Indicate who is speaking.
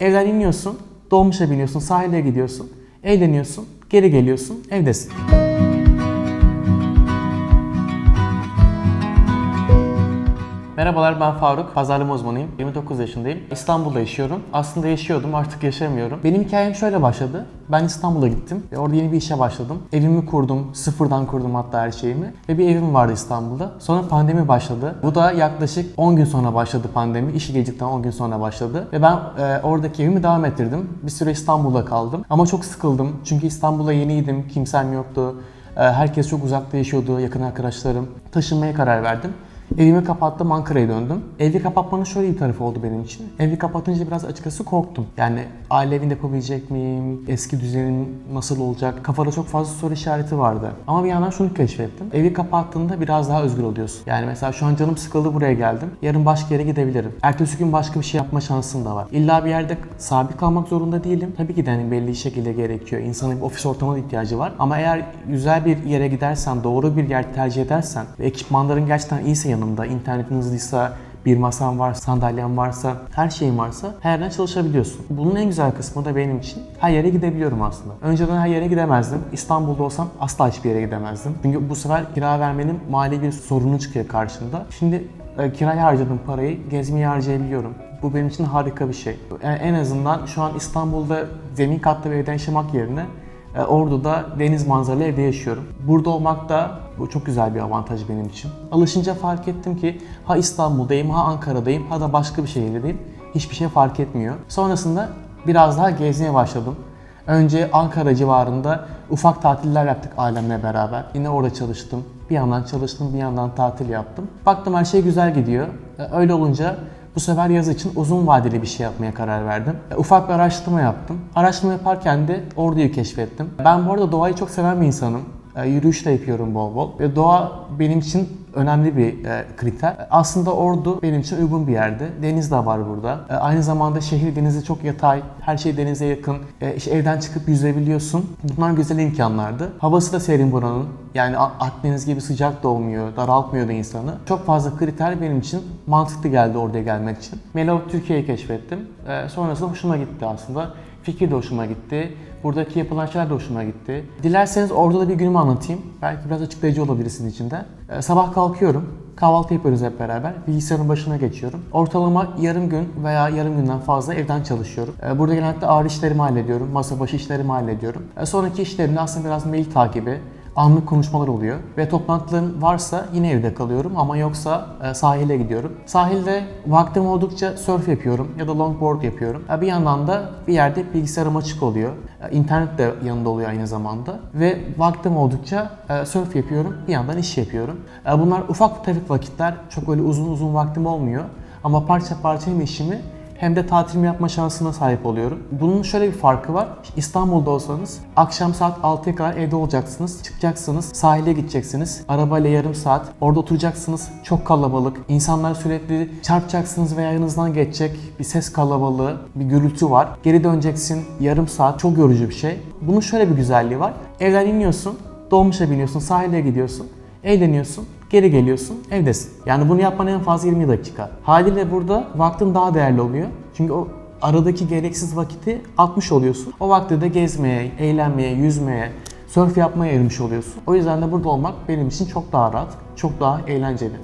Speaker 1: Evden iniyorsun, dolmuşa biniyorsun, sahile gidiyorsun, eğleniyorsun, geri geliyorsun, evdesin. Merhabalar ben Faruk, pazarlama uzmanıyım. 29 yaşındayım. İstanbul'da yaşıyorum. Aslında yaşıyordum, artık yaşamıyorum. Benim hikayem şöyle başladı. Ben İstanbul'a gittim ve orada yeni bir işe başladım. Evimi kurdum, sıfırdan kurdum hatta her şeyimi. Ve bir evim vardı İstanbul'da. Sonra pandemi başladı. Bu da yaklaşık 10 gün sonra başladı pandemi. İşi gelecekten 10 gün sonra başladı. Ve ben e, oradaki evimi devam ettirdim. Bir süre İstanbul'da kaldım. Ama çok sıkıldım. Çünkü İstanbul'a yeniydim, kimsem yoktu. E, herkes çok uzakta yaşıyordu, yakın arkadaşlarım. Taşınmaya karar verdim. Evimi kapattım, Ankara'ya döndüm. Evi kapatmanın şöyle bir tarafı oldu benim için. Evi kapatınca biraz açıkçası korktum. Yani aile evinde yapabilecek miyim? Eski düzenim nasıl olacak? Kafada çok fazla soru işareti vardı. Ama bir yandan şunu keşfettim. Evi kapattığında biraz daha özgür oluyorsun. Yani mesela şu an canım sıkıldı buraya geldim. Yarın başka yere gidebilirim. Ertesi gün başka bir şey yapma şansım da var. İlla bir yerde sabit kalmak zorunda değilim. Tabii ki de hani belli şekilde gerekiyor. İnsanın bir ofis ortamına ihtiyacı var. Ama eğer güzel bir yere gidersen, doğru bir yer tercih edersen ve ekipmanların gerçekten iyiyse yanımda, internetin hızlıysa, bir masan varsa, sandalyen varsa, her şeyin varsa her yerden çalışabiliyorsun. Bunun en güzel kısmı da benim için her yere gidebiliyorum aslında. Önceden her yere gidemezdim. İstanbul'da olsam asla hiçbir yere gidemezdim. Çünkü bu sefer kira vermenin mali bir sorunu çıkıyor karşımda. Şimdi e, kiraya harcadığım parayı gezmeye harcayabiliyorum. Bu benim için harika bir şey. Yani en azından şu an İstanbul'da zemin katlı bir evden yaşamak yerine e, Ordu'da deniz manzaralı evde yaşıyorum. Burada olmak da bu çok güzel bir avantaj benim için. Alışınca fark ettim ki ha İstanbul'dayım, ha Ankara'dayım, ha da başka bir şehirdeyim. Hiçbir şey fark etmiyor. Sonrasında biraz daha gezmeye başladım. Önce Ankara civarında ufak tatiller yaptık ailemle beraber. Yine orada çalıştım. Bir yandan çalıştım, bir yandan tatil yaptım. Baktım her şey güzel gidiyor. E, Öyle olunca bu sefer yaz için uzun vadeli bir şey yapmaya karar verdim. E, Ufak bir araştırma yaptım. Araştırma yaparken de Ordu'yu keşfettim. Ben bu arada doğayı çok seven bir insanım. E, Yürüyüş de yapıyorum bol bol. Ve doğa benim için önemli bir e, kriter. Aslında Ordu benim için uygun bir yerde. Deniz de var burada. E, Aynı zamanda şehir denize çok yatay. Her şey denize yakın. E, işte evden çıkıp yüzebiliyorsun. Bunlar güzel imkanlardı. Havası da serin buranın. Yani Akdeniz gibi sıcak da olmuyor, daraltmıyor da insanı. Çok fazla kriter benim için mantıklı geldi oraya gelmek için. Melo Türkiye'yi keşfettim. E, sonrasında hoşuma gitti aslında. Fikir de hoşuma gitti. Buradaki yapılan şeyler de hoşuma gitti. Dilerseniz orada da bir günümü anlatayım. Belki biraz açıklayıcı olabilir sizin için de. E, sabah kalkıyorum. Kahvaltı yapıyoruz hep beraber. Bilgisayarın başına geçiyorum. Ortalama yarım gün veya yarım günden fazla evden çalışıyorum. E, Burada genellikle ağır işlerimi hallediyorum. Masa başı işlerimi hallediyorum. E, Sonraki işlerimde aslında biraz mail takibi, anlık konuşmalar oluyor ve toplantıların varsa yine evde kalıyorum ama yoksa e, sahile gidiyorum. Sahilde vaktim oldukça surf yapıyorum ya da longboard yapıyorum. E, Bir yandan da bir yerde bilgisayarım açık oluyor. E, İnternet de yanında oluyor aynı zamanda ve vaktim oldukça surf yapıyorum. Bir yandan iş yapıyorum. Bunlar ufak tefek vakitler. Çok öyle uzun uzun vaktim olmuyor. Ama parça parça hem işimi hem de tatilimi yapma şansına sahip oluyorum. Bunun şöyle bir farkı var. İstanbul'da olsanız akşam saat 6'ya kadar evde olacaksınız. Çıkacaksınız, sahile gideceksiniz. Arabayla yarım saat. Orada oturacaksınız. Çok kalabalık. İnsanlar sürekli çarpacaksınız veya yanınızdan geçecek. Bir ses kalabalığı, bir gürültü var. Geri döneceksin. Yarım saat. Çok yorucu bir şey. Bunun şöyle bir güzelliği var. Evden iniyorsun, dolmuşa biniyorsun, sahile gidiyorsun. Eğleniyorsun, geri geliyorsun, evdesin. Yani bunu yapman en fazla 20 dakika. Haliyle burada vaktin daha değerli oluyor. Çünkü o aradaki gereksiz vakiti atmış oluyorsun. O vakti de gezmeye, eğlenmeye, yüzmeye, surf yapmaya ayırmış oluyorsun. O yüzden de burada olmak benim için çok daha rahat, çok daha eğlenceli.